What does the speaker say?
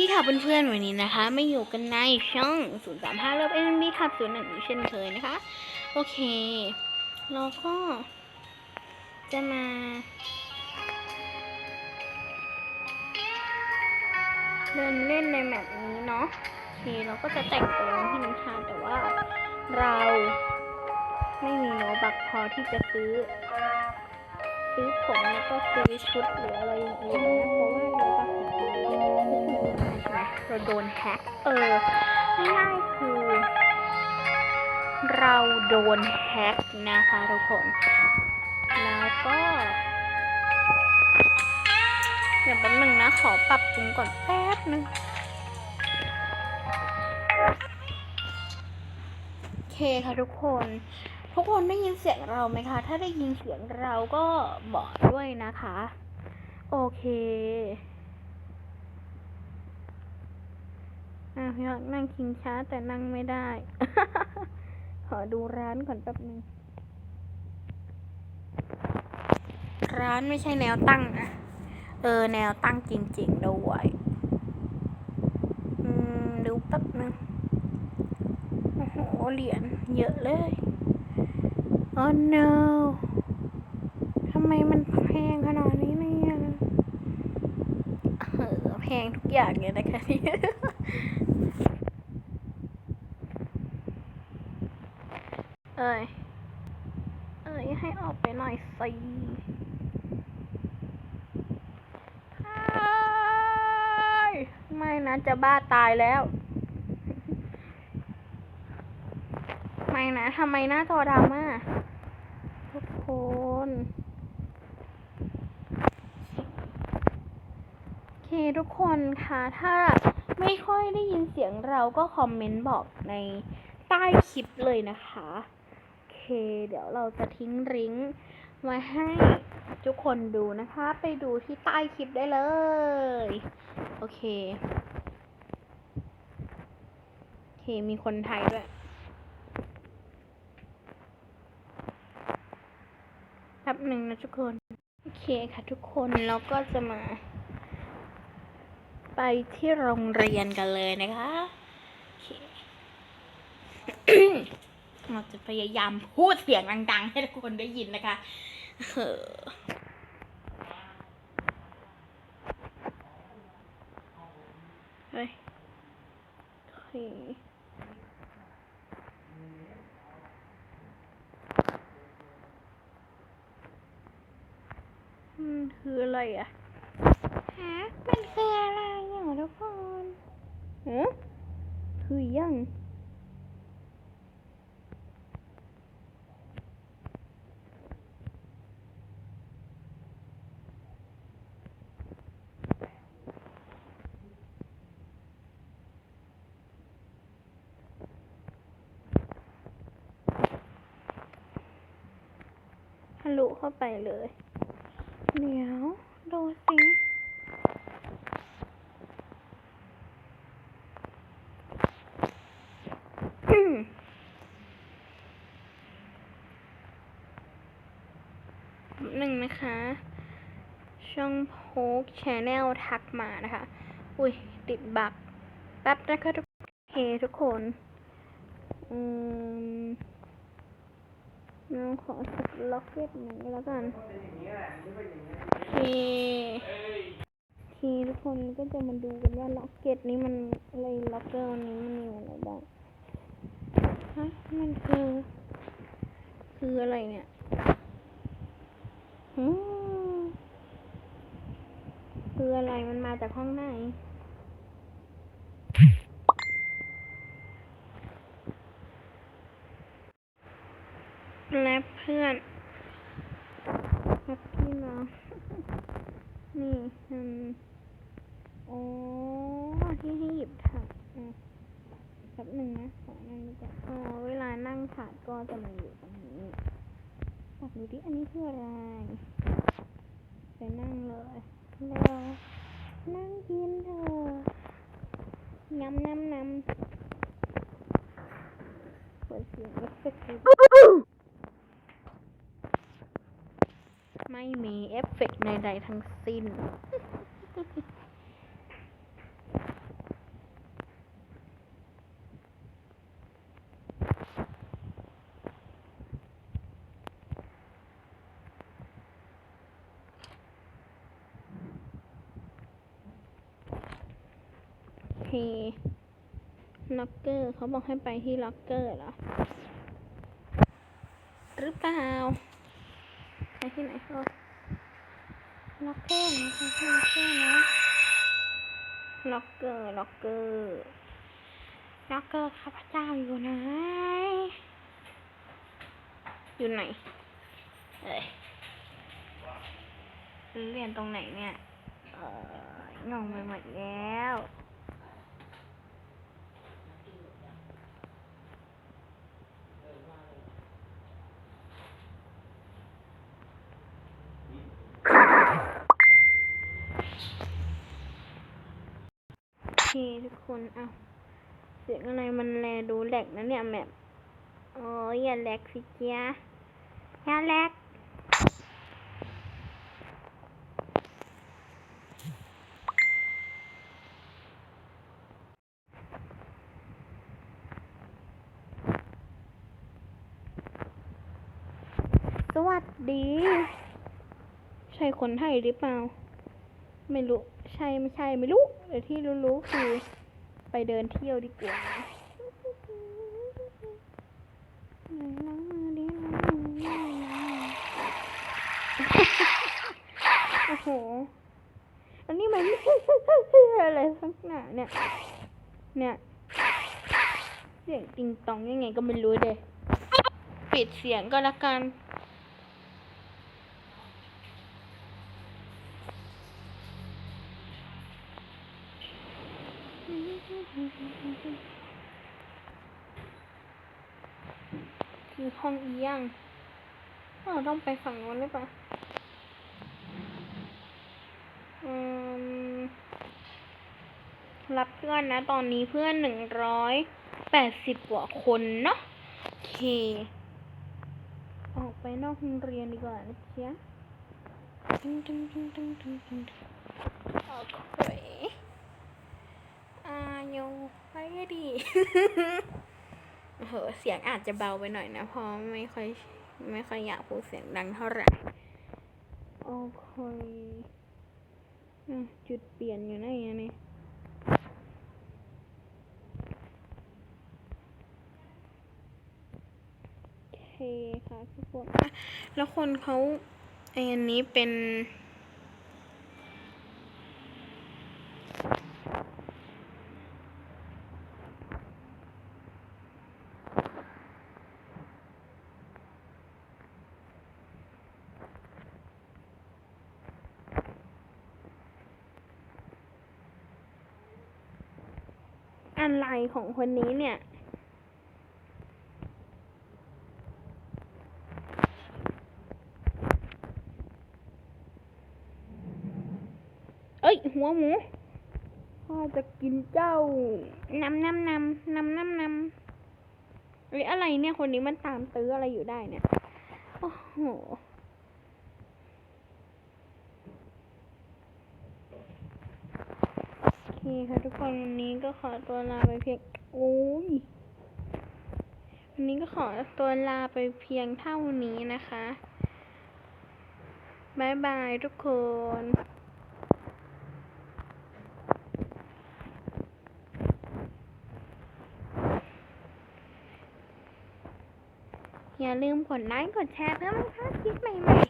ดีค่ะเพื่อนๆวันนี้นะคะ ไม่อยู่กันในช่อง 035 เลิฟเอ็นบีครับส่วนหนึ่งเช่นเคยนะคะ โอเค เราก็จะมา เดินเล่นในแมปนี้เนาะโอเคเราก็จะแต่งตัวที่น้ำชาแต่ว่าเราไม่มีโนบักพอที่จะซื้อ ซื้อผมแล้วก็ซื้อชุดหรืออะไรอย่างอื่นนะเพราะว่าโนบักของเราเราโดนแฮกเออง่ายๆคือ เราโดนแฮกนะคะทุกคน แล้วก็เดี๋ยวแป๊บนึงนะ ขอปรับปรุงก่อนแป๊บนึงโอเคค่ะทุกคน ทุกคนได้ยินเสียงเราไหมคะ ถ้าได้ยินเสียงเราก็บอกด้วยนะคะ โอเคอะอยากนั่งคิงช้าแต่นั่งไม่ได้ ขอดูร้านก่อนแป๊บนึง ร้านไม่ใช่แนวตั้งนะ เออ แนวตั้งจริงๆด้วยอืม ดูแป๊บนึง โอ้โห เหรียญเยอะเลย oh no ทำไมมันแพงขนาดนี้เนี่ยเออแพงทุกอย่างเลยนะคะเนี่ยเอ้ย เอ้ย ให้ออกไปหน่อยสิเอ้ยไม่นะ จะบ้าตายแล้ว ไม่นะทำไมหน้าจอดำอะทุกคน โอเคทุกคนค่ะถ้าไม่ค่อยได้ยินเสียงเราก็คอมเมนต์บอกในใต้คลิปเลยนะคะ โอเค เดี๋ยวเราจะทิ้งลิงก์ไว้ให้ทุกคนดูนะคะ ไปดูที่ใต้คลิปได้เลย โอเค โอเค มีคนไทยด้วย ป๊บหนึ่งนะทุกคน โอเคค่ะทุกคนเราก็จะมา ไปที่โรงเรียนกันเลยนะคะโอเคเราจะพยายามพูดเสียงดัง ๆ ให้ทุกคนได้ยินนะคะเออเฮ้ยโอเค มันคืออะไรอะฮะมันคืออะไรอย่างทุกคนฮะคือยังทะลุเข้าไปเลย เดี๋ยวดูสิหนึ่งนะคะ ช่องโพกแชนแนลทักมานะคะ อุ้ย ติดบักแป๊บนะคะทุกเคทุกคน อืม ขอสักล็อกเก็ตหนึ่งแล้วกันโอเคทีทุกคนก็จะมาดูกันว่าล็อกเก็ตนี้มันอะไรล็อกเกอร์นี้มันมีอะไรบ้างฮะมันคือคืออะไรเนี่ยคืออะไรมันมาจากห้องไหน และเพื่อนและพี่น้องนี่มันอ๋อที่ให้หยิบถาดอะแป๊บหนึ่งนะขอนั่งดีกว่าอ๋อเวลานั่งถาดก็จะมาอยู่ตรงนี้ตักดูดิอันนี้คืออะไรไปนั่งเลยเร็วนั่งกินเถอะน้ำน้ำน้ำเปิดเสียงเอฟเฟกต์ ไม่มีเอฟเฟกต์ใดๆทั้งสิ้น เพล็อกเกอร์เขาบอกให้ไปที่ล็อกเกอร์เหรอ หรือเปล่า ไปที่ไหนก็ล็อกเกอร์นะคะล็อกเกอร์นะล็อกเกอร์ล็อกเกอร์ล็อกเกอร์ข้าพเจ้าอยู่ไหนอยู่ไหนเอ้ยเรียนตรงไหนเนี่ยเอองงไปหมดแล้ว โอเค ทุกคนเอาเสียงอะไรมันแลดูแหลกนะเนี่ยแมปโอ้ยอย่าแหลกสิจ๊ะอย่าแหลกสวัสดี ใช่คนไทยหรือเปล่า ไม่รู้ ใช่ไม่ใช่ไม่รู้ แต่ที่รู้ๆคือไปเดินเที่ยวดีกว่าโอ้โห อันนี้มันอะไรสักหนาเนี่ย เนี่ย เสียงติงตองยังไงก็ไม่รู้เด้ปิดเสียงก็แล้วกัน คือห้องเอียงเราต้องไปฝั่งโน้นหรือเปล่าอืมรับเพื่อนนะ ตอนนี้เพื่อนหนึ่งร้อยแปดสิบกว่าคนเนาะโอเค ออกไปนอกโรงเรียนดีกว่านะเชียโอเค อาโยไปดีเหอะเสียงอาจจะเบาไปหน่อยนะ เพราะไม่ค่อยไม่ค่อยอยากพูดเสียงดังเท่าไหร่ โอเคอะจุดเปลี่ยนอยู่ไหนอะเนี่ยโอเคค่ะทุกคนอะแล้วคนเขาไออันนี้เป็น อะไรของคนนี้เนี่ย เอ้ย หัวหมูพ่อจะกินเจ้านำนำนำนำนำนำเอ้ยอะไรเนี่ย คนนี้มันตามตื้ออะไรอยู่ได้เนี่ย โอ้โห โอ เคค่ะทุกคนวันนี้ก็ขอตัวลาไปเพียงโอ้ยวันนี้ก็ขอตัวลาไปเพียงเท่านี้นะคะบายบายทุกคนอย่าลืมกดไลค์กดแชร์เพื่อไม่พลาดคลิปใหม่ๆ